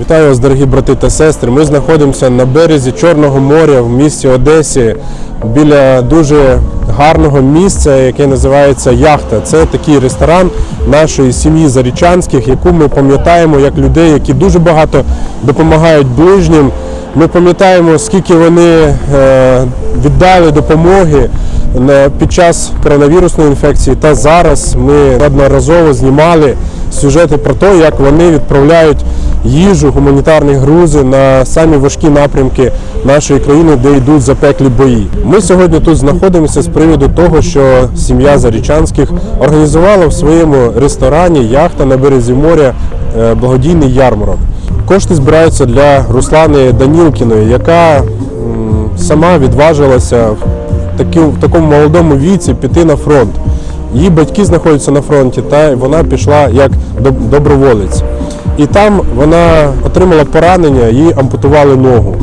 Вітаю вас, дорогі брати та сестри. Ми знаходимося на березі Чорного моря в місті Одесі біля дуже гарного місця, яке називається Яхта. Це такий ресторан нашої сім'ї Зарічанських, яку ми пам'ятаємо як людей, які дуже багато допомагають ближнім. Ми пам'ятаємо, скільки вони е, віддали допомоги під час коронавірусної інфекції. Та зараз ми неодноразово знімали сюжети про те, як вони відправляють їжу, гуманітарні грузи на самі важкі напрямки нашої країни, де йдуть запеклі бої. Ми сьогодні тут знаходимося з приводу того, що сім'я Зарічанських організувала в своєму ресторані яхта на березі моря е, благодійний ярмарок. Кошти збираються для Руслани Данілкіної, яка сама відважилася в такому молодому віці піти на фронт. Її батьки знаходяться на фронті, та вона пішла як доброволець. І там вона отримала поранення, їй ампутували ногу.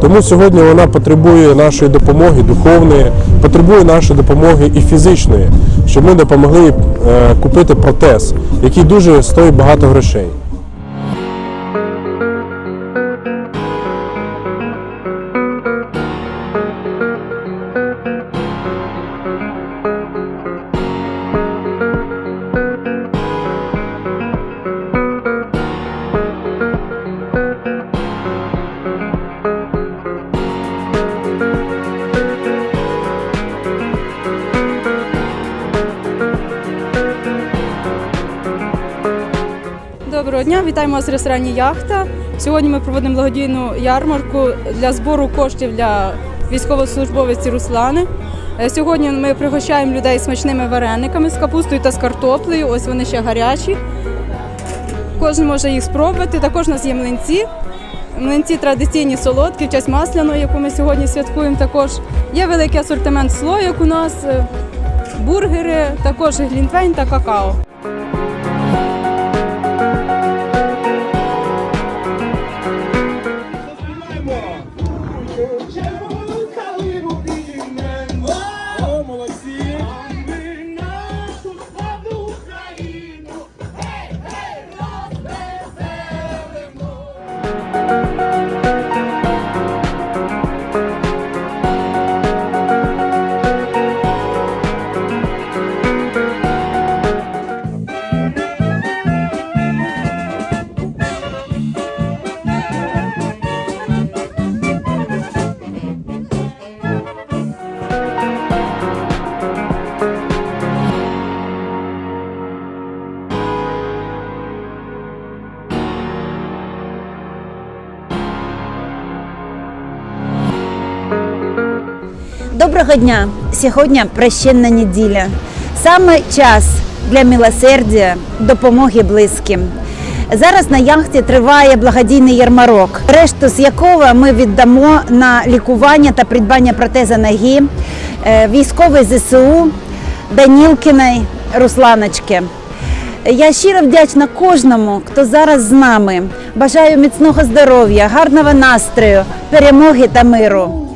Тому сьогодні вона потребує нашої допомоги духовної, потребує нашої допомоги і фізичної, щоб ми допомогли е, купити протез, який дуже стоїть багато грошей. Доброго дня, вітаємо вас в ресторані Яхта. Сьогодні ми проводимо благодійну ярмарку для збору коштів для військовослужбовиці Руслани. Е, Сьогодні ми пригощаємо людей смачними варениками з капустою та з картоплею. Ось вони ще гарячі. Кожен може їх спробувати. Також у нас є млинці. Млинці традиційні солодкі, в честь масляної, яку ми сьогодні святкуємо. Також є великий асортимент слоїк у нас, е, бургери, також глінтвейн та какао. Доброго дня! Сьогодні прощенна неділя. Саме час для милосердя, допомоги близьким. Зараз на яхті триває благодійний ярмарок, решту з якого ми віддамо на лікування та придбання протеза ноги е, військової ЗСУ Данілкіної Русланочки. Я щиро вдячна кожному, хто зараз з нами. Бажаю міцного здоров'я, гарного настрою, перемоги та миру.